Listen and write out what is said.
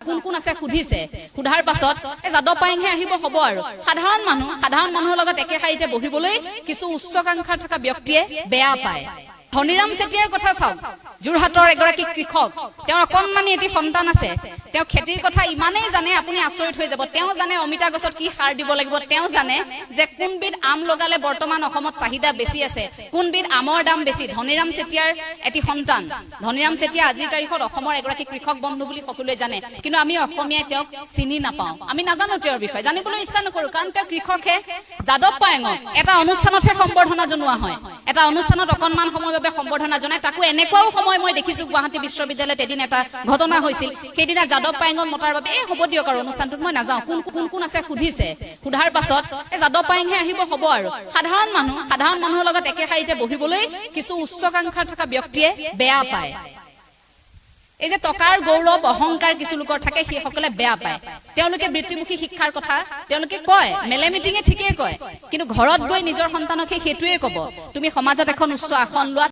কোন কোন আছে সুধিছে? সোধাৰ পাছত এই যাদৱ পায়েংহে আহিব হ'ব আৰু। সাধাৰণ মানুহ সাধাৰণ মানুহৰ লগত একে শাৰীতে বহিবলৈ কিছু উচ্চাকাংক্ষা থকা ব্যক্তিয়ে বেয়া পায়। ধনীৰাম চেতিয়াৰ কথা চাওক। যোৰহাটৰ এগৰাকী কৃষক। তেওঁৰ অকণমানি এটি সন্তান আছে। তেওঁ খেতিৰ কথা ইমানেই জানে আপুনি আচৰিত হৈ যাব। তেওঁ জানে অমিতা গছত কি সাৰ দিব লাগিব। তেওঁ জানে যে কোনবিধ আম লগালে বৰ্তমান অসমত চাহিদা বেছি আছে কোনবিধ আমৰ দাম বেছি। ধনীৰাম চেতিয়াৰ এটি সন্তান। ধনীৰাম চেতিয়া আজিৰ তাৰিখত অসমৰ এগৰাকী কৃষক বন্ধু বুলি সকলোৱে জানে। কিন্তু আমি অসমীয়াই তেওঁক চিনি নাপাওঁ। আমি নাজানো তেওঁৰ বিষয়ে। জানিবলৈ ইচ্ছা নকৰো কাৰণ তেওঁ কৃষকহে যাদৱ পায়েঙক এটা অনুষ্ঠানতহে সম্বৰ্ধনা জনোৱা হয়। এটা অনুষ্ঠানত অকণমান সময়ৰ বাবে সম্বৰ্ধনা জনাই তাকো এনেকুৱাও সময় মই দেখিছো গুৱাহাটী বিশ্ববিদ্যালয়ত এদিন এটা ঘটনা হৈছিল। সেইদিনা যাদৱ পায়েঙক মতাৰ বাবে এই হ'ব দিয়ক আৰু অনুষ্ঠানটোত মই নাযাওঁ। কোন কোন কোন আছে? সুধিছে। সোধাৰ পাছত এই যাদৱ পায়েংহে আহিব হ'ব আৰু। সাধাৰণ মানুহ সাধাৰণ মানুহৰ লগত একে শাৰীতে বহিবলৈ কিছু উচ্চাকাংক্ষা থকা ব্যক্তিয়ে বেয়া পায়। এই যে টকাৰ গৌৰৱ অহংকাৰ কিছু লোকৰ থাকে সেইসকলে বেয়া পায়। তেওঁলোকে বৃত্তিমুখী শিক্ষাৰ কথা তেওঁলোকে কয় মেলে মিটিঙে ঠিকেই কয়। কিন্তু ঘৰত গৈ নিজৰ সন্তানক সেই সেইটোৱে কব তুমি সমাজত এখন উচ্চ আসন লোৱা